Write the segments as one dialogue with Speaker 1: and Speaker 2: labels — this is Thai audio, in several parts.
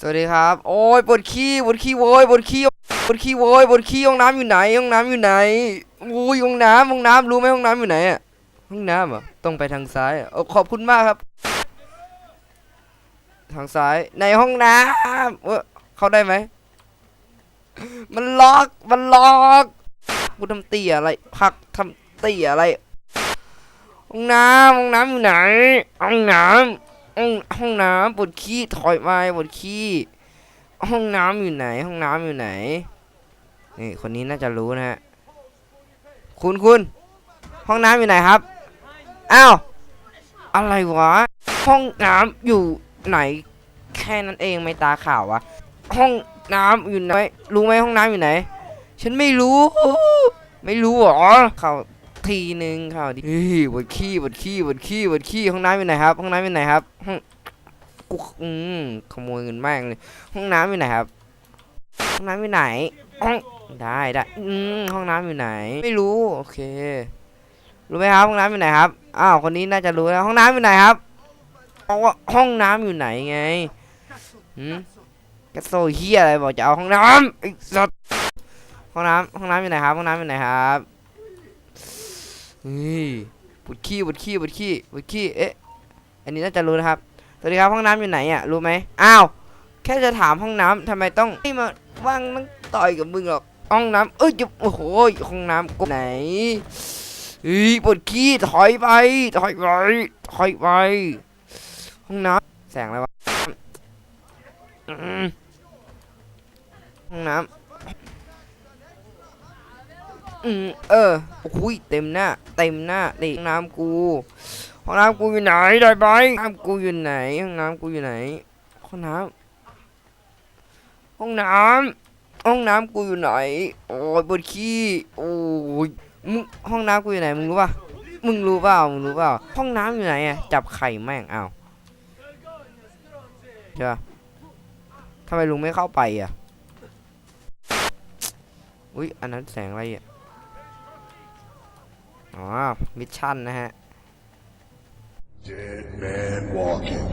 Speaker 1: สวัสดีครับ โอ้ยปวดขี้ปวดขี้โว้ยปวดขี้ปวดขี้โว้ยปวดขี้ห้องน้ำอยู่ไหนห้องน้ำอยู่ไหนอุ้ยห้องน้ำห้องน้ำรู้ไหมห้องน้ำอยู่ไหนอะห้องน้ำอะต้องไปทางซ้ายอะโอ้ขอบคุณมากครับ ทางซ้ายในห้องน้ำเออเข้าได้ไหมมันล็อกมันล็อกกูทำเตี่ยอะไรพักทำเตี่ยอะไรห้องน้ำห้องน้ำอยู่ไหนห้องน้ำ ห้องห้องน้ำปวดขี้ถอยมาปวดขี้ห้องน้ำอยู่ไหน ห้องน้ำอยู่ไหนนี่คนนี้น่าจะรู้นะฮะคุณคุณห้องน้ำอยู่ไหนครับอ้าวอะไรวะห้องน้ำอยู่ไหน แค่นั้นเองไม่ตาข่าววะห้องน้ำอยู่ไหนรู้ไหมห้องน้ำอยู่ไหน ฉันไม่รู้ ไม่รู้หรอเขา ทีหนึ่งข่าวดีเฮ้ยบดขี้บดขี้บดขี้บดขี้ห้องน้ำอยู่ไหนครับ ห้องน้ำอยู่ไหนครับห้องกูอืมขโมยเงินแม่งเลย ห้องน้ำอยู่ไหนครับ ห้องน้ำอยู่ไหนได้ได้อืมห้องน้ำอยู่ไหน ไม่รู้โอเค รู้ไหมครับห้องน้ำอยู่ไหนครับอ้าวคนนี้น่าจะรู้แล้วห้องน้ำอยู่ไหนครับบอกว่าห้องน้ำอยู่ไหนไงหืมกระโซเฮียอะไรบอกจะเอาห้องน้ำไอ้สัสห้องน้ำห้องน้ำอยู่ไหนครับ ห้องน้ำอยู่ไหนครับ ฮ้ยปวดขี้ปวดขี้ปวดขี้ปวดขี้เอ๊ะอันนี้น่าจะรู้นะครับสวัสดีครับห้องน้ำอยู่ไหนอะรู้ไหมอ้าวแค่จะถามห้องน้ำทำไมต้องไม่มาว่างมันต่อยกับมึงหรอกห้องน้ำเอ้ยโอ้โหห้องน้ำกูไหนเฮ้ยปวดขี้ถอยไปถอยไปถอยไปห้องน้ำแสงอะไรวะห้องน้ำ อืมเออโอ้ยเต็มหน้า เต็มหน้านี่ห้องน้ำกูห้องน้ำกูอยู่ไหนได้ไหมห้องน้ำกูอยู่ไหนห้องน้ำกูอยู่ไหนห้องน้ำห้องน้ำห้องน้ำกูอยู่ไหนโอ้ยปวดขี้โอ้ยมึงห้องน้ำกูอยู่ไหนมึงรู้ป่ะมึงรู้เปล่ามึงรู้เปล่าห้องน้ำอยู่ไหนอะจับไข่แม่งเอาเจ้าทำไมลุงไม่เข้าไปอะ อุ้ยอันนั้นแสงอะไรอะ อ๋อ มิชชั่นนะฮะ
Speaker 2: Dead man walking.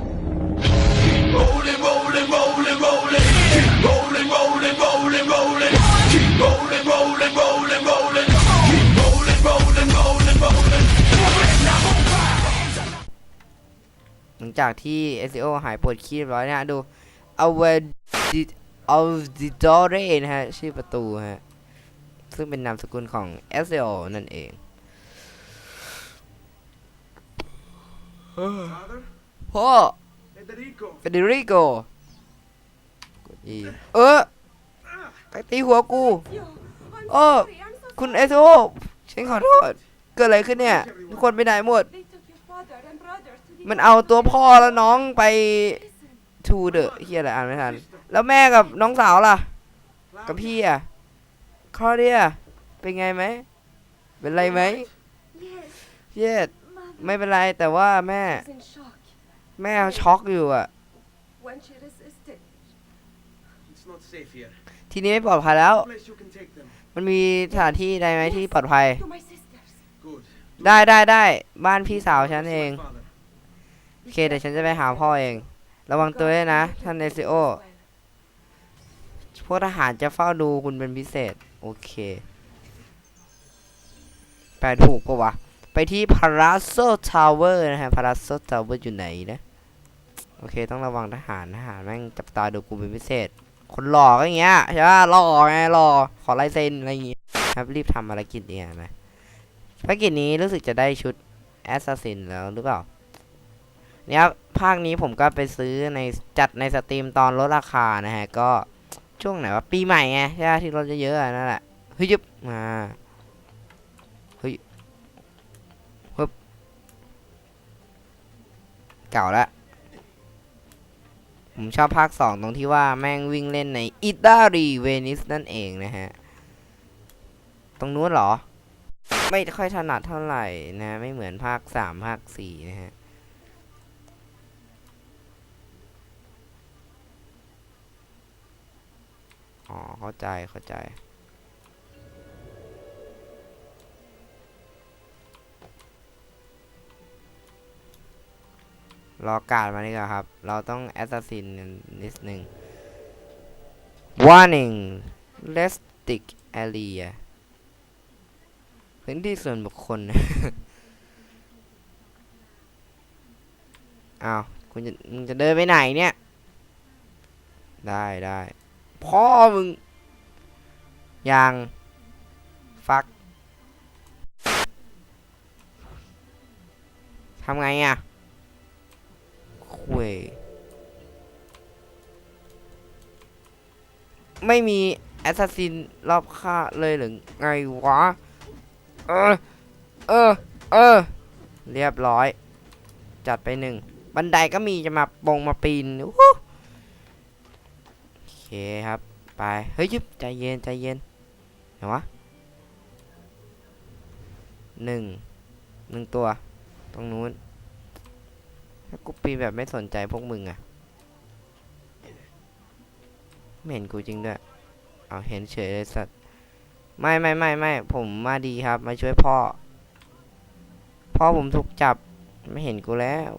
Speaker 3: rolling, rolling, rolling, rolling. Keep rolling, rolling, rolling, rolling. Keep rolling, rolling, rolling, rolling. Keep rolling, rolling, rolling, rolling.
Speaker 1: หลังจากที่ SEO หายปวดขี้เรียบร้อยนะฮะดู a v e d a v d i d o r e นะฮะ ชื่อประตูฮะ ซึ่งเป็นนามสกุลของ SEO นั่นเอง พ่อ
Speaker 3: Federico.
Speaker 1: เฟเดริโกกด E เออไปตีหัวกู
Speaker 4: Oh, I'm
Speaker 1: Oh,
Speaker 4: sorry, I'm so
Speaker 1: คุณ
Speaker 4: sorry.
Speaker 1: SEO ฉันขอโทษ เกิดอะไรขึ้นเนี่ย ทุกคนไปไหนหมด
Speaker 4: They took your father and brothers to the
Speaker 1: มันเอาตัวพ่อแล้วน้องไป
Speaker 4: prison.
Speaker 1: ทูเดอะเฮียอะไรอ่านไม่ทัน แล้วแม่กับน้องสาวล่ะ กับพี่อะคลอเดียเป็นไงไหม เป็นไรไหม
Speaker 4: Yes,
Speaker 1: เย็ด
Speaker 4: mother
Speaker 1: ไม่เป็นไรแต่ว่าแม่
Speaker 4: was in shock
Speaker 1: แม่ช็อกอยู่อะ
Speaker 4: when she resisted.
Speaker 3: It's not safe here.
Speaker 1: ทีนี้ไม่ปลอดภัยแล้ว
Speaker 3: Place you can take them.
Speaker 1: มันมีสถานที่ใดไหมที่ปลอดภัย
Speaker 4: To my sisters.
Speaker 3: Good.
Speaker 1: ได้ได้ได้บ้านพี่สาวฉันเอง
Speaker 3: My father.
Speaker 1: โอเคเดี๋ยวฉันจะไปหาพ่อเอง ระวังตัวด้วยนะ ท่านเอซิโอ
Speaker 4: Well,
Speaker 1: พวกทหารจะเฝ้าดูคุณเป็นพิเศษ โอเคแปลถูกปะวะ ไปที่พาราโซทาวเวอร์นะฮะพาราโซทาวเวอร์อยู่ไหนนะ โอเค ต้องระวังทหารทหารแม่งจับตาดูกูเป็นพิเศษ คนหล่อก็อย่างเงี้ยใช่ป่ะหล่อไงหล่อขอลายเซ็นอะไรอย่างเงี้ยครับรีบทำภารกิจเนี่ยนะภารกิจนี้รู้สึกจะได้ชุดแอสซัสซินแล้วหรือเปล่าเนี่ยครับภาคนี้ผมก็ไปซื้อในจัดในสตรีมตอนลดราคานะฮะ ก็ช่วงไหนวะปีใหม่ไงใช่ปะที่ลดเยอะๆนั่นแหละฮ้ยยึบมา เก่าละผมชอบภาคสองตรงที่ว่าแม่งวิ่งเล่นในอิตาลีเวนิสนั่นเองนะฮะ ตรงนู้นเหรอ ไม่ค่อยถนัดเท่าไหร่นะ ไม่เหมือนภาคสามภาคสี่นะฮะ อ๋อ เข้าใจเข้าใจ รอการดมาดีกว่าครับ เราต้องแอสซัสซินนิดหนึ่ง warning restrict area พื้นที่ส่วนบุคคลอ้าวคุณจะมึงจะเดินไปไหนเนี่ย ได้ได้พ่อมึงยังฟักทำไงอะ คุยไม่มีแอสซัสซินรอบค่าเลยหรือไงวะ เออ เออ เออ เรียบร้อย จัดไปหนึ่ง บันไดก็มีจะมาปงมาปีนอู้หูโอเคครับ ไป เฮ้ยยึบใจเย็นใจเย็นเห็นวะหนึ่งหนึ่งตัว ตรงนู้น ถ้ากูปีนแบบไม่สนใจพวกมึงอะไม่เห็นกูจริงด้วย เอาเห็นเฉยเลยสัตว์ ไม่ไม่ไม่ไม่ผมมาดีครับ มาช่วยพ่อ พ่อผมถูกจับ ไม่เห็นกูแล้ว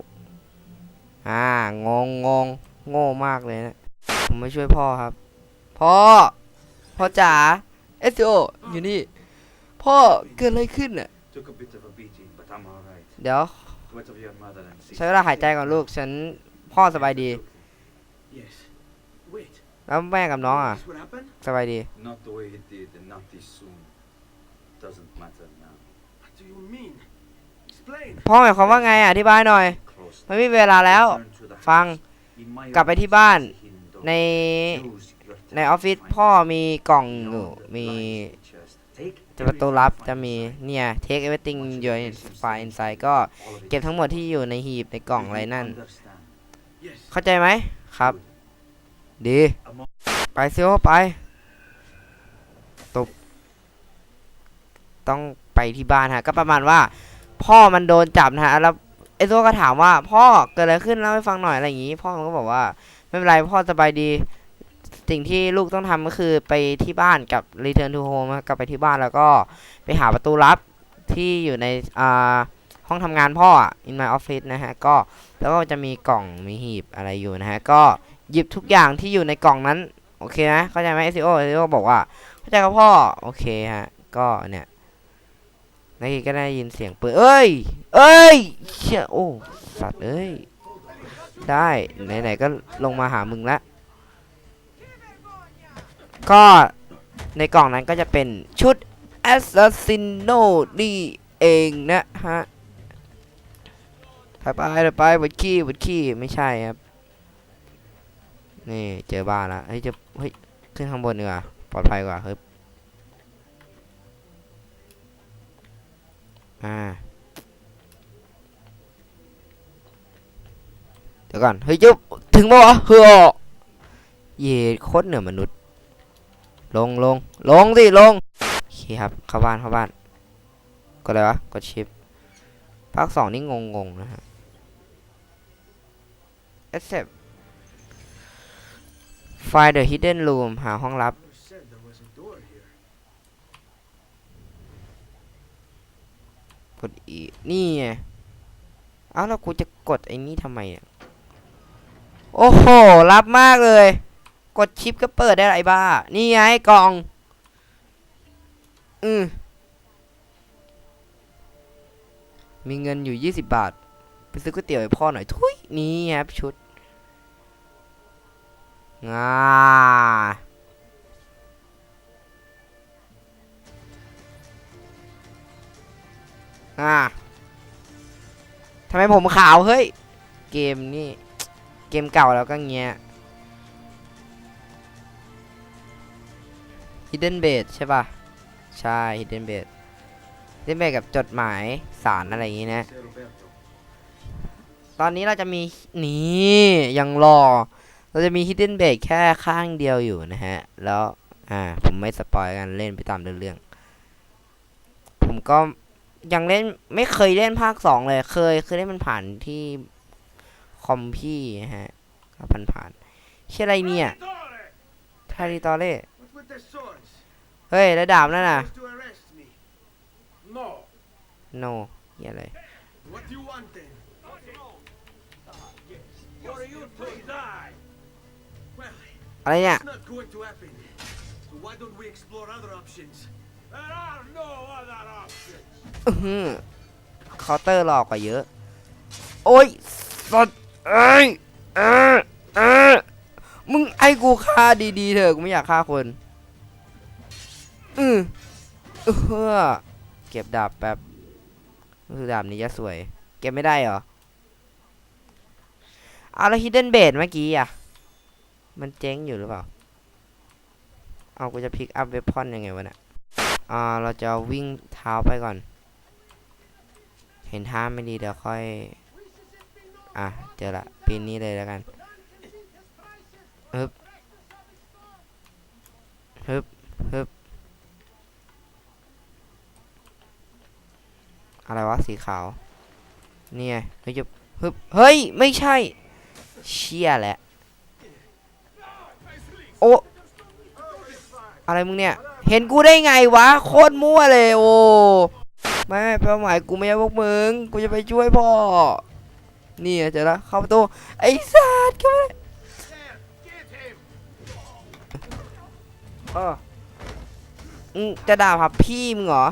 Speaker 1: อ่างงงงโง่มากเลยนะ ผมมาช่วยพ่อครับ พ่อ พ่อจ๋าเอสโออยู่นี่ พ่อเกิดอะไรขึ้นอะ
Speaker 5: Took a bit of a beating, but I'm alright.
Speaker 1: เดี๋ยว
Speaker 5: What of your mother and sister?
Speaker 1: ใช้เวลาหายใจก่อนลูก ฉันพ่อสบายดี
Speaker 5: Yes. Wait.
Speaker 1: แล้วแม่กับน้องอะ
Speaker 5: This what happened?
Speaker 1: สบายดี
Speaker 5: Not the way it did, and not this soon. Doesn't matter now.
Speaker 3: What do you mean? Explain.
Speaker 1: พ่อหมายความว่าไงอะอธิบายหน่อย
Speaker 5: Close.
Speaker 1: ไม่มีเวลาแล้ว
Speaker 5: Return to the
Speaker 1: ฟัง
Speaker 5: house. In my
Speaker 1: กลับไปที่บ้าน
Speaker 5: office, Hindo.
Speaker 1: ใน
Speaker 5: Use your
Speaker 1: ในออฟฟิศ
Speaker 5: time to
Speaker 1: พ่อมีกล่อง
Speaker 5: find
Speaker 1: อยู่
Speaker 5: beyond the
Speaker 1: มี
Speaker 5: lines in chest. Take
Speaker 1: ประตูลับจะมีเนี่ย take everything your file inside ก็เก็บทั้งหมดที่อยู่ในหีบในกล่องอะไรนั่น เข้าใจไหมครับ ดี ไปซิโอไปตบต้องไปที่บ้านฮะ ก็ประมาณว่า พ่อมันโดนจับนะฮะแล้วไอ้ตัวก็ถามว่า พ่อเกิดอะไรขึ้นเล่าให้ฟังหน่อยอะไรอย่างงี้ พ่อมันก็บอกว่า ไม่เป็นไรพ่อสบายดี สิ่งที่ลูกต้องทำก็คือไปที่บ้านกับ return to home กลับไปที่บ้านแล้วก็ไปหาประตูลับที่อยู่ในอ่าห้องทำงานพ่ออะ in my office นะฮะก็แล้วก็จะมีกล่องมีหีบอะไรอยู่นะฮะก็หยิบทุกอย่างที่อยู่ในกล่องนั้น โอเคไหมเข้าใจไหมเอซิโอเอซิโอบอกว่า เข้าใจครับพ่อ โอเคฮะ ก็เนี่ยนาทีก็ได้ยินเสียงปืนเอ้ย เอ้ยเชี่ยโอ้สัตว์เอ้ย ได้ ไหนๆก็ลงมาหามึงละ ก็ในกล่องนั้นก็จะเป็นชุด Assassino นี่เองนะฮะถ่ายไปถ่าไปบดขี้บดขี้ไม่ใช่ครับ นี่เจอบ้านละเฮ้ยจะเฮ้ยขึ้นข้างบนดีกว่าปลอดภัยกว่าเฮ้ยอ่าเดี๋ยวก่อนเฮ้ยจุบถึงปะวะเฮ้อเย่โคตรเหนือมนุษย์ ลงลงลงสิลงโอเคครับเข้าบ้านเข้าบ้านกดอะไรวะกดชิปภาคสองนี่งงงๆนะฮะ accept find the hidden room หาห้องลับกดอีนี่ไงเอ้าแล้วกูจะกดไอ้นี่ทำไมเนี่ยโอ้โหรับมากเลย กดชิปก็เปิดได้ไรบ้า นี่ไงกล่อง อืมมีเงินอยู่ 20 บาท ไปซื้อก๋วยเตี๋ยวให้พ่อหน่อยทุยนี่ครับชุดงาอ่าทำไมผมขาว เฮ้ย เกมนี่ เกมเก่าแล้วก็เงี้ย Hidden Base ใช่ป่ะ ใช่ Hidden Base Hidden Base กับจดหมายสารอะไรอย่างงี้นะ
Speaker 3: Say Roberto.
Speaker 1: ตอนนี้เราจะมีนี่ยังรอ เราจะมี Hidden Base แค่ข้างเดียวอยู่นะฮะ แล้วอ่าผมไม่สปอยกันเล่นไปตามเรื่องๆผมก็ยังเล่นไม่เคยเล่นภาคสองเลย เคยเคยเล่นมันผ่านที่คอมพี่นะฮะก็ผ่านผ่านๆชื่ออะไรเนี่ย
Speaker 3: Traditore!
Speaker 1: ทาริตอเล่
Speaker 3: What with the swords?
Speaker 1: เฮ้ย แล้วดาบนั่นน่ะ
Speaker 3: Supposed to arrest me. No.
Speaker 1: no เหี้ยอะไร
Speaker 3: What do you want then?
Speaker 6: What are you to die?
Speaker 3: Well,
Speaker 1: อะไรเนี่ย
Speaker 3: It's not going to happen. So why don't we explore other options? There are no other options.
Speaker 1: อื้อหือเคาน์เตอร์หลอกกว่าเยอะ โอ้ยสดเอ้ยเออเออมึงไอ้กูฆ่าดีๆเถอะ กูไม่อยากฆ่าคน อือเออเก็บดาบแป๊บรู้สึกดาบนี้จะสวย เก็บไม่ได้เหรอ เอาแล้วฮิดเด้นเบดเมื่อกี้อะ มันเจ๊งอยู่หรือเปล่า เอากูจะพิกอัพเวพอนยังไงวะเนี่ย อ่า เราจะวิ่งเท้าไปก่อน เห็นท่าไม่ดีเดี๋ยวค่อย อะ เจอละปีนนี้เลยแล้วกันฮึบฮึบฮึบ อะไรวะสีขาว เนี่ไงเฮ้ยจะฮึบเฮ้ย ไม่ใช่ เชี่ยแหละ โอ้อะไรมึงเนี่ย เห็นกูได้ไงวะ โคตรมั่วเลยโอ้ไม่ไม่เป้าหมายกูไม่ใช่พวกมึง กูจะไปช่วยพ่อ นี่เจอแล้วเข้าประตู ไอ้สัตว์เข้ามาเออจะด่าพับพี่มึงเหรอ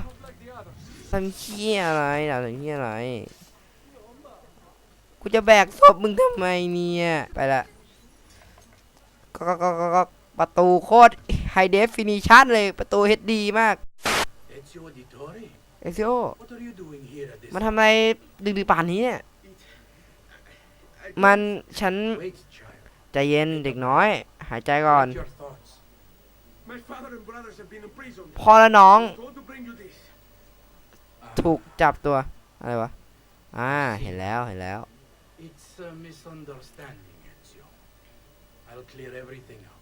Speaker 1: ทำเหี้ยอะไรด่าทำเหี้ยอะไร กูจะแบกศพมึงทำไมเนี่ย ไปละก็ก็ก็ก็ก็ประตูโคตรไฮเดฟฟินิชันเลยประตูเฮดดีมาก
Speaker 3: Ezio Auditore?
Speaker 1: เอซิโอ
Speaker 3: What are you doing here at this
Speaker 1: มาทำอะไรดึกๆป่านนี้เนี่ย
Speaker 3: I
Speaker 1: มันฉัน
Speaker 3: Wait, child.
Speaker 1: ใจเย็นเด็กน้อย หายใจก่อน
Speaker 3: Collect your thoughts. My father and brothers have been imprisoned.
Speaker 1: พ่อและน้อง
Speaker 3: I told to bring you this.
Speaker 1: ถูกจับตัว อะไรวะ อ่า เห็นแล้ว เห็นแล้ว
Speaker 3: It's a misunderstanding, Ezio. I'll clear everything up.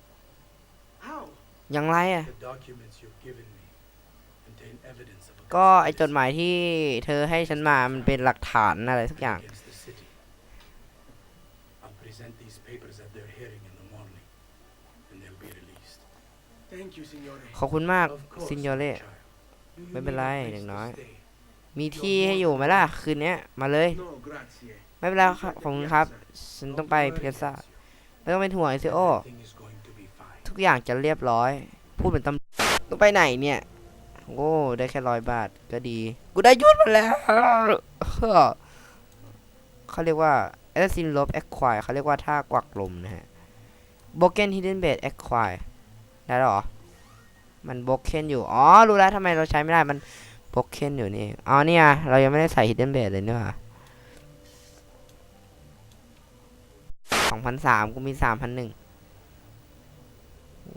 Speaker 3: How?
Speaker 1: ยังไรอะ
Speaker 3: The documents you've given me contain evidence of a
Speaker 1: ก็ไอจดหมายที่เธอให้ฉันมา มันเป็นหลักฐานอะไรสักอย่าง
Speaker 3: against the city. I'll present these papers at their hearing in the morning, and they'll be released. Thank you, Signore.
Speaker 1: ขอบคุณมาก
Speaker 3: Of course,
Speaker 1: ซินโยเล่
Speaker 3: my child. Do you
Speaker 1: ไม่เป็น
Speaker 3: need
Speaker 1: ไร
Speaker 3: a place
Speaker 1: เด็ก
Speaker 3: to
Speaker 1: น้อย
Speaker 3: stay?
Speaker 1: มีที่ให้อยู่ไหมล่ะ คืนเนี้ยมาเลย
Speaker 3: No, grazie.
Speaker 1: ไม่เป็นไรครับขอบคุณครับ ฉันต้องไป
Speaker 3: Don't
Speaker 1: พิ
Speaker 3: worry,
Speaker 1: ซซ่า
Speaker 3: Ezio.
Speaker 1: ไม่ต้องเป็นห่วงไอซิโอ
Speaker 3: Everything is going to be fine.
Speaker 1: ทุกอย่างจะเรียบร้อย พูดเหมือนตำรวจต้องไปไหนเนี่ย โอ้ ได้แค่ร้อยบาทก็ดี กูได้ยศมาแล้วเฮ้อเขาเรียกว่า Assassin Love Acquire เขาเรียกว่าท่ากวักลมนะฮะ Broken Hidden Blade Acquire ได้แล้วเหรอ มัน Broken อยู่ อ๋อ รู้แล้วทำไมเราใช้ไม่ได้ มัน Broken อยู่นี่เองอ๋อเนี่ยเรายังไม่ได้ใส่ Hidden Blade เลยนี่หว่าสองพันสามกูมีสามพันหนึ่ง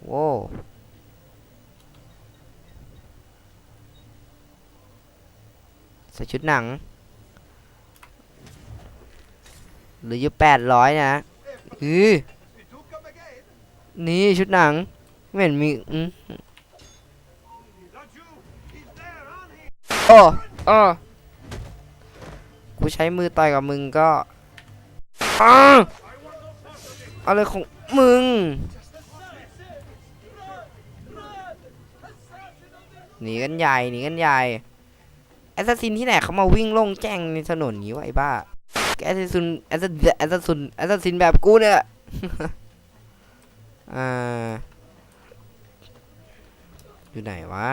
Speaker 1: โว้ใส่ชุดหนัง หรืออยู่แปดร้อยนะอือนี่ชุดหนัง ไม่เห็นมีอืม โอ้โอ้กูใช้มือต่อยกับมึงก็อ้าอะไรของมึง หนีกันใหญ่หนีกันใหญ่แอสซัสซินที่ไหนเขามาวิ่งโล่งแจ้งในถนนนี้วะไอ้บ้าแอสซัสซินแอสซัสแอสซัสซินแอสซัสซินแบบกูเนี่ยอ่าอยู่ไหนวะ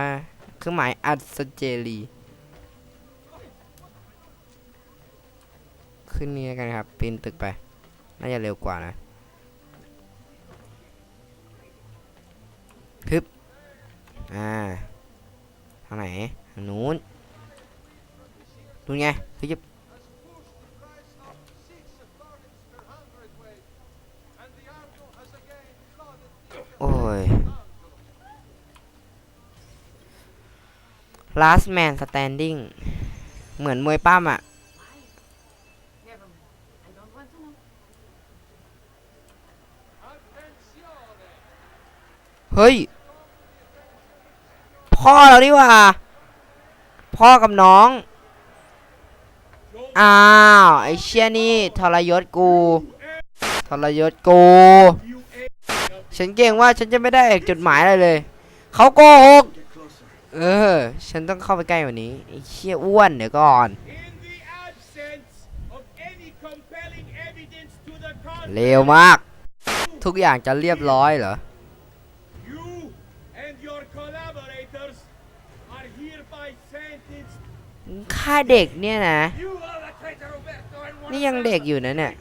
Speaker 1: เครื่องหมายอัศเจรี ขึ้นนี่กันครับ ปีนตึกไป น่าจะเร็วกว่านะฮึบอ่าทางไหนทางนู้นนู้นไงฮ้ยจะโอ้ย last man standing เหมือนมวยปั้มอะ เฮ้ย พ่อเราดิว่า พ่อกับน้อง อ้าว ไอ้เชี่ยนี่ทรยศกูทรยศกู ฉันเก่งว่าฉันจะไม่ได้จดหมายอะไรเลย เขาโกหก เออ ฉันต้องเข้าไปใกล้กว่านี้ ไอ้เชี่ยอ้วนเดี๋ยวก่อนเร็วมาก ทุกอย่างจะเรียบร้อยเหรอ
Speaker 6: I
Speaker 1: มึง ฆ่าเด็กเนี่ยนะ นี่ยังเด็กอยู่นะเนี่ย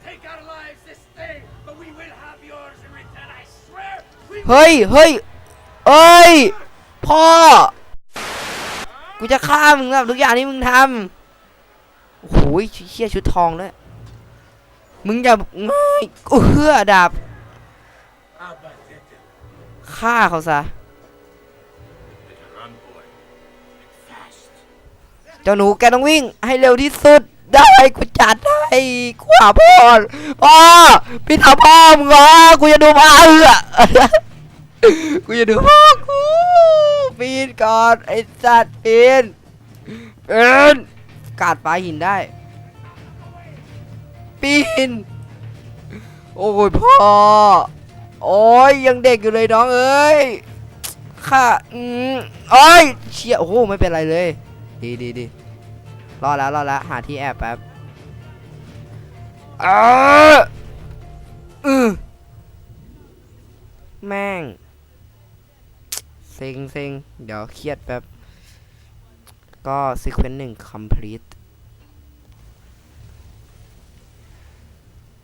Speaker 1: เฮ้ยเฮ้ยเอ้ย พ่อ กูจะฆ่ามึงแบบทุกอย่างที่มึงทำโอ้โหเชี่ยชุดทองเลยมึงจะง่ายกูเฮือดาบฆ่าเขาซะ เจ้าหนูแกต้องวิ่งให้เร็วที่สุดได้กูจัดให้กูหาพ่อพ่อพี่ทำพ่อมึงเหรอกูจะดูพ่อเออกูจะดูพ่อกูปีนก่อนไอ้สัตว์ปีนปีนกาดปลาหินได้ ปีน โอ้ยพ่อ โอ้ยยังเด็กอยู่เลยน้องเอ้ยข้าอืมโอ้ยเชี่ยโอ้ไม่เป็นไรเลย ดีดีดีรอดแล้วรอดแล้วหาที่แอบแป๊บเอออือแม่งเซ็งเซ็งเดี๋ยวเครียดแป๊บ ก็ซีเควนต์หนึ่ง complete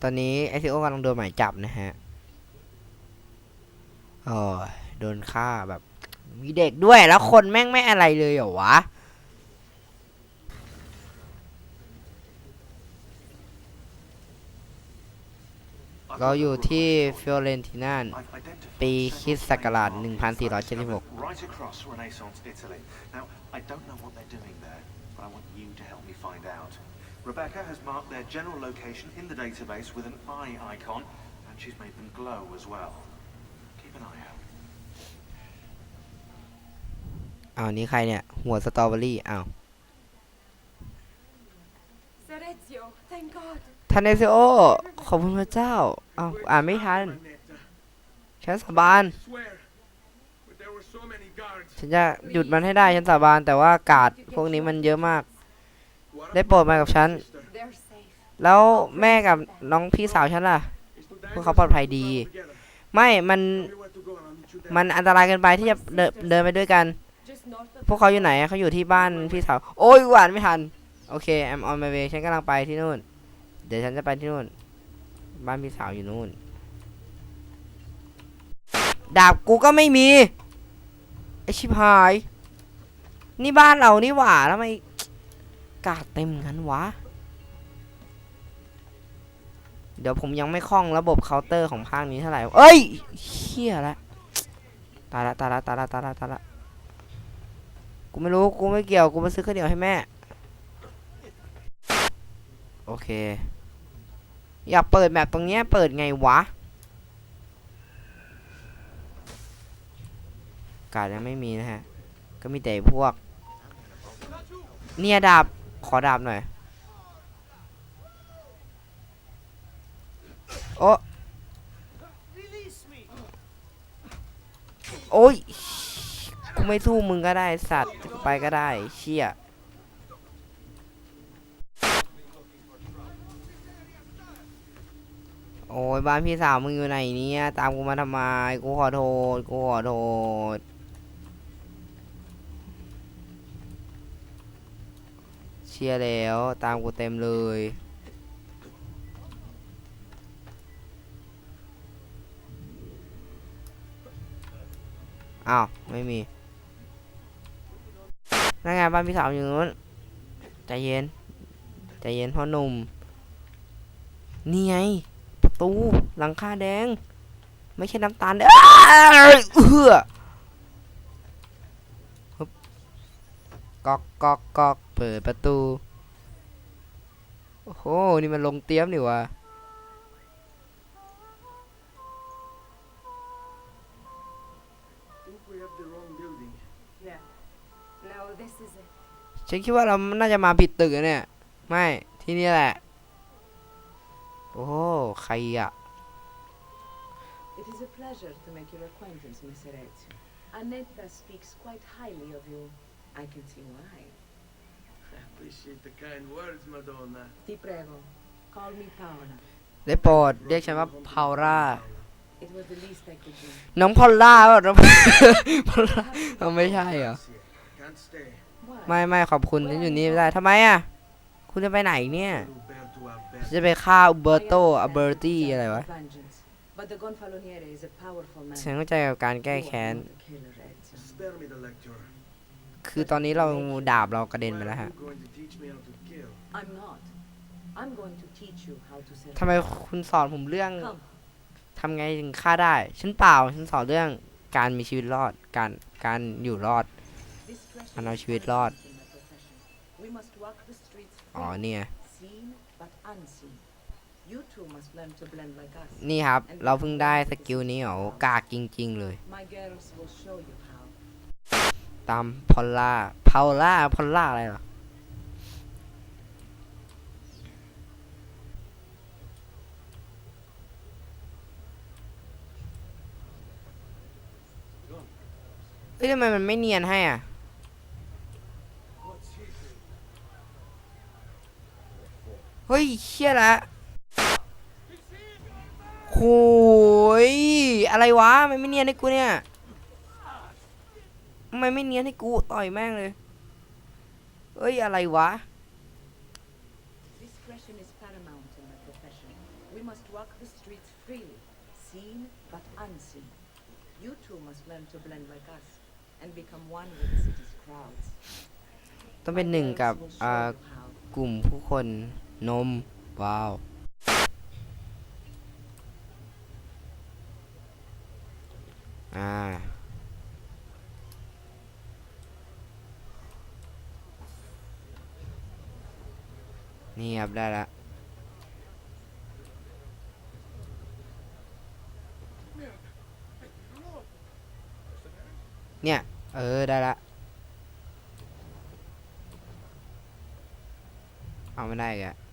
Speaker 1: ตอนนี้ไอซีโอกำลังโดนหมายจับนะฮะโอ้ยโดนฆ่าแบบ มีเด็กด้วยแล้วคนแม่งไม่อะไรเลยเหรอวะ เราอยู่ที่ฟิโอเรนตินา
Speaker 7: I've identified
Speaker 1: ปีคริสต์ศักราช
Speaker 7: several
Speaker 1: 1476
Speaker 7: right across Renaissance Italy. Now, I don't know what they're doing there, but I want you to help me find out. Rebecca has marked their general location in the database with an eye icon, and she's made them glow as well. Keep an eye out.
Speaker 1: อ้าวนี่ใครเนี่ย หัวสตรอเบอรี่อ้าว
Speaker 4: Serezio, thank God.
Speaker 1: ทันเนซิโอ ขอบคุณพระเจ้าอ้าวอ่านไม่ทัน
Speaker 6: Manetta.
Speaker 1: ฉันสาบาน
Speaker 6: Swear. But there were so many guards.
Speaker 1: ฉันจะหยุดมันให้ได้ฉันสาบานแต่ว่ากาดพวกนี้มันเยอะมาก
Speaker 6: What
Speaker 1: ได้โปรดมากับฉัน
Speaker 6: sister?
Speaker 4: They're safe.
Speaker 1: แล้วแม่กับน้องพี่สาวฉันล่ะ
Speaker 6: It's too
Speaker 1: พวกเขาปลอดภัยดี
Speaker 6: dangerous to travel together.
Speaker 1: ไม่มัน
Speaker 6: Tell me where to go and I'll meet you there.
Speaker 1: มันอันตรายเกินไปที่จะเดินเดินไปด้วยกัน
Speaker 4: Just north of
Speaker 1: พวกเขาอยู่ไหนอะเขาอยู่ที่บ้านพี่สาว โอ้ยหวานไม่ทัน โอเค I'm on my way ฉันกำลังไปที่นู่น เดี๋ยวฉันจะไปที่นู่น บ้านพี่สาวอยู่นู่น ดาบกูก็ไม่มี ไอชิบหาย นี่บ้านเรานี่หว่าทำไมกาดเต็มงั้นวะ เดี๋ยวผมยังไม่คล่องระบบเคาน์เตอร์ของภาคนี้เท่าไหร่ เอ้ยเชี่ยละตายละตายละตายละตายละตายละกูไม่รู้ กูไม่เกี่ยว กูมาซื้อข้าวเหนียวให้แม่ เค อยากเปิดแบบตรงเนี้ยเปิดไงวะ การดยังไม่มีนะฮะ ก็มีแต่พวก เนี่ยดาบ ขอดาบหน่อย โอ้โอ้ย กูไม่สู้มึงก็ได้สัตว์ ไปก็ได้ เชี่ย อ้ยบ้านพี่สาวมึงอยู่ไหนเนี่ยตามกูมาทำไมกูขอโทษกูขอโทษเชียร์แล้วตามกูเต็มเลยอ้าวไม่มีนั่นไงบ้านพี่สาวอยู่นู้นใจเย็นใจเย็นพ่อหนุ่มนี่ไง ตูหลังคาแดง ไม่ใช่น้ำตาลเด้ออ้ายเอื้อฮึบก๊อกก๊อกก๊อกเปิดประตู โอ้โห นี่มันลงเตรียมนี่วะ
Speaker 6: I think we have the wrong building.
Speaker 4: Yeah. No, this is it.
Speaker 1: ฉันคิดว่าเราน่าจะมาผิดตึกอะเนี่ย ไม่ ที่นี่แหละ โอ้โหใครอะ
Speaker 8: It is a pleasure to make your acquaintance, Miss Erezio. Annetta speaks quite highly of you. I can see why.
Speaker 6: I appreciate the kind words, Madonna.
Speaker 8: Ti prego, call me Paola.
Speaker 1: ได้โปรดเรียกฉันว่าพาวล่า
Speaker 8: It was the least I could do.
Speaker 1: น้องพอลล่าป่ะน้องพอลล่าเอาไม่ใช่เหรอ
Speaker 6: Can't stay.
Speaker 8: Why?
Speaker 1: ไม่ไม่ขอบคุณฉันอยู่นี่ไม่ได้ทำไมอะ คุณจะไปไหนเนี่ย
Speaker 5: Roberto Alberto.
Speaker 1: จะไปฆ่าอุเบอร์โตอัเบอร์ตี้อะไรวะ
Speaker 8: Vengeance. But the Gonfaloniere is a powerful man.
Speaker 1: ฉันเข้าใจกับการแก้
Speaker 8: You are
Speaker 1: แค้น
Speaker 8: not the killer, Ezio.
Speaker 5: Spare me the lecture.
Speaker 1: คือตอนนี้เราดาบเรากระเด็นไป
Speaker 5: Why
Speaker 1: แล้ว
Speaker 5: are
Speaker 1: ฮะ
Speaker 5: you going to teach me how to kill?
Speaker 8: I'm not. I'm going to teach you how to survive.
Speaker 1: ทำไมคุณสอนผมเรื่อง
Speaker 8: Come.
Speaker 1: ทำไงถึงฆ่าได้ ฉันเปล่า ฉันสอนเรื่องการมีชีวิตรอด การ การอยู่รอด
Speaker 8: Discretion
Speaker 1: การเอา
Speaker 8: is
Speaker 1: ชีวิตรอด
Speaker 8: paramount in my profession. We must walk the streets
Speaker 1: อ๋อ
Speaker 8: freely,
Speaker 1: เนี่ย
Speaker 8: seen but unseen. You too must learn to blend like us.
Speaker 1: นี่ครับ เราเพิ่งได้สกิลนี้เหรอกากจริง ๆ เลย
Speaker 8: My girls will show you how.
Speaker 1: ตามพอลล่าพาล่าพอลล่าอะไรเหรอเฮ้ยทำไมมันไม่เนียนให้อะ เฮ้ยเชี่ยละโหยอะไรวะมันไม่เนียนให้กูเนี่ยทำไมไม่เนียนให้กูต่อยแม่งเลยเฮ้ยอะไรวะ
Speaker 8: Discretion is paramount in my profession. We must walk the streets freely, seen but unseen. You too must learn to blend like us and become one with the city's crowds.
Speaker 1: ต้องเป็นหนึ่งกับ
Speaker 8: My girls will
Speaker 1: อ่า
Speaker 8: show you how.
Speaker 1: กลุ่มผู้คน นม ว้าว อ่า นี่ครับ ได้ละเนี่ย เออ ได้ละ เอาไม่ได้อีก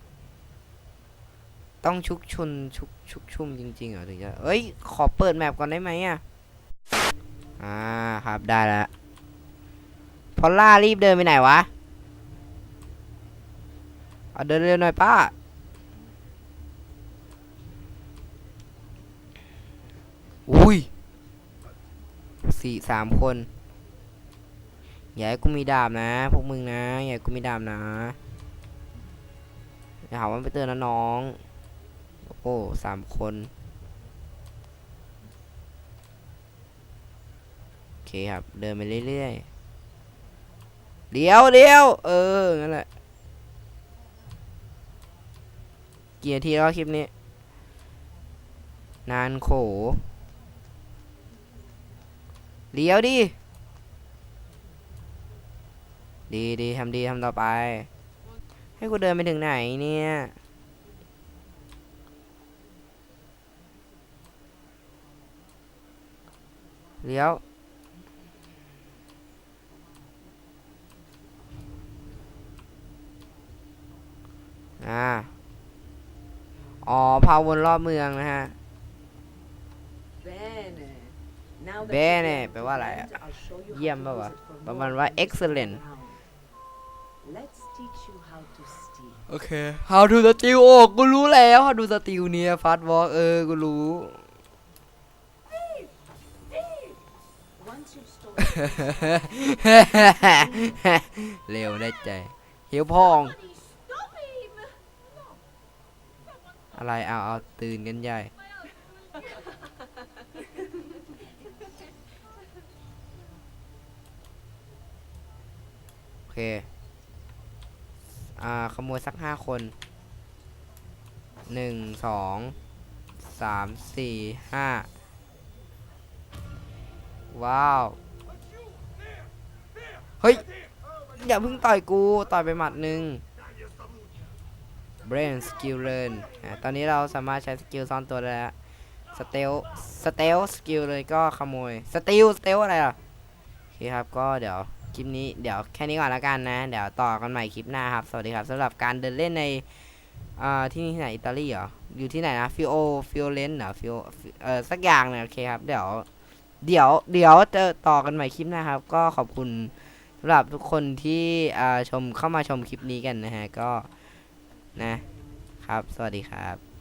Speaker 1: ต้องชุกชุนชุกชุกชุ่มจริงๆเหรอถึงจะเอ้ย ขอเปิดแมปก่อนได้ไหมอะอ่าครับได้แล้วพอลล่ารีบเดินไปไหนวะ เอาเดินเร็วหน่อยป้า อุ้ยสี่สามคนอย่าให้กูมีดาบนะพวกมึงนะอย่าให้กูมีดาบนะอย่าหาว่าไปเตือนนะน้อง โอ้สามคน โอเคครับ เดินไปเรื่อยๆ เดี๋ยวเดี๋ยวเออ งั้นแหละ กี่นาทีแล้วคลิปนี้ นานโขเดี๋ยวดิ ดีดีทำดีทำต่อไป ให้กูเดินไปถึงไหนเนี่ย เลี้ยว อ่า อ๋อ พาวนรอบเมืองนะฮะ
Speaker 8: Bene. Now that
Speaker 1: Bene
Speaker 8: you've learned
Speaker 1: แปลว่าอะไร
Speaker 8: to
Speaker 1: อะ
Speaker 8: blend, I'll show you how
Speaker 1: เยี่ยม
Speaker 8: to
Speaker 1: ป่าวะ
Speaker 8: use it for
Speaker 1: ประมาณ
Speaker 8: more
Speaker 1: ว่า
Speaker 8: than
Speaker 1: excellent
Speaker 8: around. Let's teach you how to steal.
Speaker 1: โอเค how to สติลโอ้กูรู้แล้ว how to สติลเนี่ยฟาสต์วอล์กเออ กูรู้ เร็วได้ใจเฮียวพอง อะไรเอาเอาตื่นกันใหญ่โอเค อ่า ขโมยสักห้าคนหนึ่งสองสามสี่ห้าว้าว ฮ้ย อย่าเพิ่งต่อยกู ต่อยไปหมัดหนึ่ง brain skill learn อะตอนนี้เราสามารถใช้สกิลซ่อนตัวได้แล้ว stealth stealth skill เลยก็ขโมย steal steel อะไรล่ะโอเคครับก็เดี๋ยวคลิปนี้เดี๋ยวแค่นี้ก่อนแล้วกันนะ เดี๋ยวต่อกันใหม่คลิปหน้าครับ สวัสดีครับสำหรับการเดินเล่นในที่นี่ที่ไหนอิตาลีเหรอ อยู่ที่ไหนนะฟิโอฟิโอเลนเหรอฟิโอเออสักอย่างเนี่ยโอเคครับ เดี๋ยว เดี๋ยวเดี๋ยวจะต่อกันใหม่คลิปหน้าครับ ก็ขอบคุณ หรับทุกคนที่ชมเข้ามาชมคลิปนี้กันนะฮะก็นะครับ สวัสดีครับ